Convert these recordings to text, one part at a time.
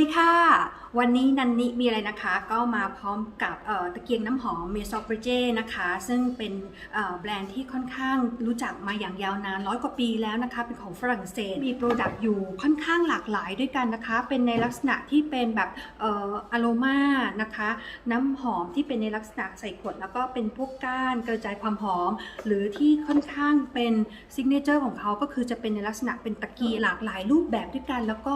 ดีค่ะ วันนี้นันนิมีอะไรนะคะ ก็มาพร้อมกับตะเกียงน้ำหอมเมซอกเบเจนะคะ ซึ่งเป็นแบรนด์ที่ค่อนข้างรู้จักมาอย่างยาวนานร้อยกว่าปีแล้วนะคะ เป็นของฝรั่งเศส มีโปรดักต์อยู่ค่อนข้างหลากหลายด้วยกันนะคะ เป็นในลักษณะที่เป็นแบบอ่ออโรมานะคะ น้ำหอมที่เป็นในลักษณะใส่ขวด แล้วก็เป็นพวกก้านกระจายความหอม หรือที่ค่อนข้างเป็นซิกเนเจอร์ของเขาก็คือจะเป็นในลักษณะเป็นตะเกียงหลากหลายรูปแบบด้วยกันแล้วก็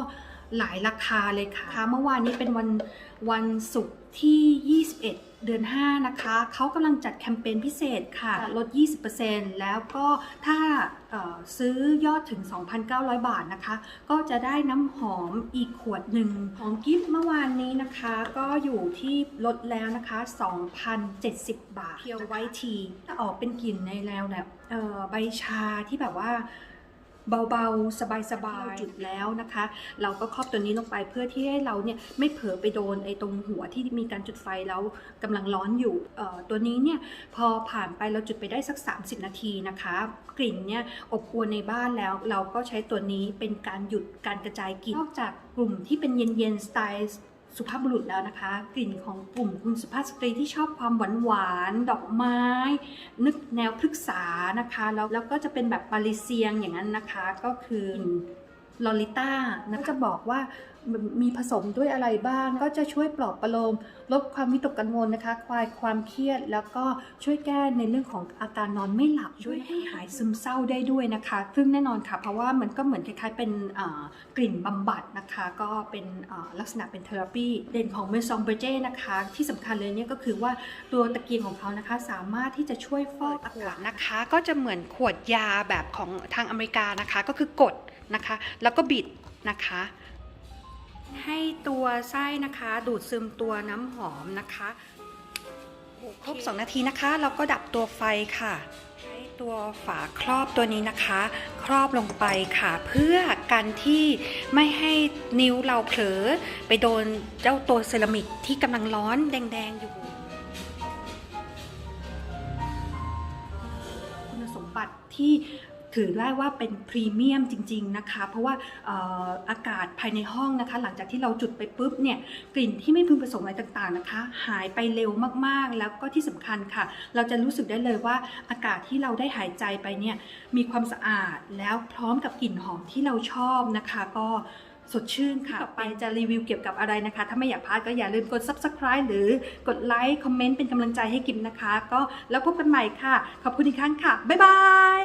หลายราคาเลยค่ะ เมื่อวานนี้เป็นวันวันศุกร์ที่ 21 เดือน 5 นะคะ เขากำลังจัดแคมเปญพิเศษค่ะ ลด 20%แล้วก็ถ้าเอ่อซื้อยอดถึง 2,900 บาทนะคะ ก็จะได้น้ำหอมอีกขวดหนึ่งของกิฟต์เมื่อวานนี้นะคะ ก็อยู่ที่ลดแล้วนะคะ 2,070 บาทเพียวไวทีจะออกเป็นกลิ่นในแนวแบบเอ่อใบชาที่แบบว่า เบาๆ สบายๆจุดแล้วนะคะ เราก็ครอบตัวนี้ลงไปเพื่อที่ให้เราเนี่ยไม่เผลอไปโดนไอ้ตรงหัวที่มีการจุดไฟแล้วกำลังร้อนอยู่ตัวนี้เนี่ยพอผ่านไปเราจุดไปได้สัก 30 นาทีนะคะ กลิ่นเนี่ยอบอวนในบ้านแล้ว เราก็ใช้ตัวนี้เป็นการหยุดการกระจายกลิ่นนอกจากกลุ่มที่เป็นเย็นๆสไตล์ สุภาพบุรุษแล้วนะคะ กลิ่นของกลุ่มคุณสุภาพสตรีที่ชอบความหวานหวานดอกไม้ นึกแนวพฤกษานะคะแล้วแล้วก็จะเป็นแบบปาริเซียงอย่างนั้นนะคะ ก็คือล ลอลิต้านะจะบอกว่ามีผสมด้วยอะไรบ้าง ก็จะช่วยปลอบประโลม ลดความวิตกกังวลนะคะ คลายความเครียด แล้วก็ช่วยแก้ในเรื่องของอาการนอนไม่หลับ ช่วยให้หายซึมเศร้าได้ด้วยนะคะ ซึ่งแน่นอนค่ะ เพราะว่ามันก็เหมือนคล้ายๆเป็นกลิ่นบำบัดนะคะ ก็เป็นลักษณะเป็นเทอราปีเด่นของเมซองเบเจนะคะ ที่สำคัญเลยเนี่ยก็คือว่าตัวตะเกียงของเขานะคะ สามารถที่จะช่วยฟอกอากาศนะคะ ก็จะเหมือนขวดยาแบบของทางอเมริกานะคะ ก็คือกด นะคะ แล้วก็บิดนะคะ ให้ตัวไส้นะคะ ดูดซึมตัวน้ำหอมนะคะครบ 2 นาทีนะคะ เราก็ดับตัวไฟค่ะ ใช้ตัวฝาครอบตัวนี้นะคะ ครอบลงไปค่ะ เพื่อกันที่ไม่ให้นิ้วเราเผลอ ไปโดนเจ้าตัวเซรามิกที่กำลังร้อนแดง ๆ อยู่ คุณสมบัติที่ ถือได้ว่าเป็นพรีเมียมจริง ๆ นะคะ เพราะว่าออากาศภายในห้องนะคะ หลังจากที่เราจุดไปปุ๊บเนี่ยกลิ่นที่ไม่พึงประสงค์อะไรต่างๆนะคะ หายไปเร็วมากๆ แล้วก็ที่สำคัญค่ะ เราจะรู้สึกได้เลยว่าอากาศที่เราได้หายใจไปเนี่ยมีความสะอาดแล้วพร้อมกับกลิ่นหอมที่เราชอบนะคะ ก็สดชื่นค่ะ ต่อไปจะรีวิวเกี่ยวกับอะไรนะคะ ถ้าไม่อยากพลาดก็อย่าลืมกด subscribe หรือกดไลค์ คอมเมนต์ เป็นกำลังใจให้กิมนะคะ ก็แล้วพบกันใหม่ค่ะ ขอบคุณอีกครั้งค่ะ บ๊ายบาย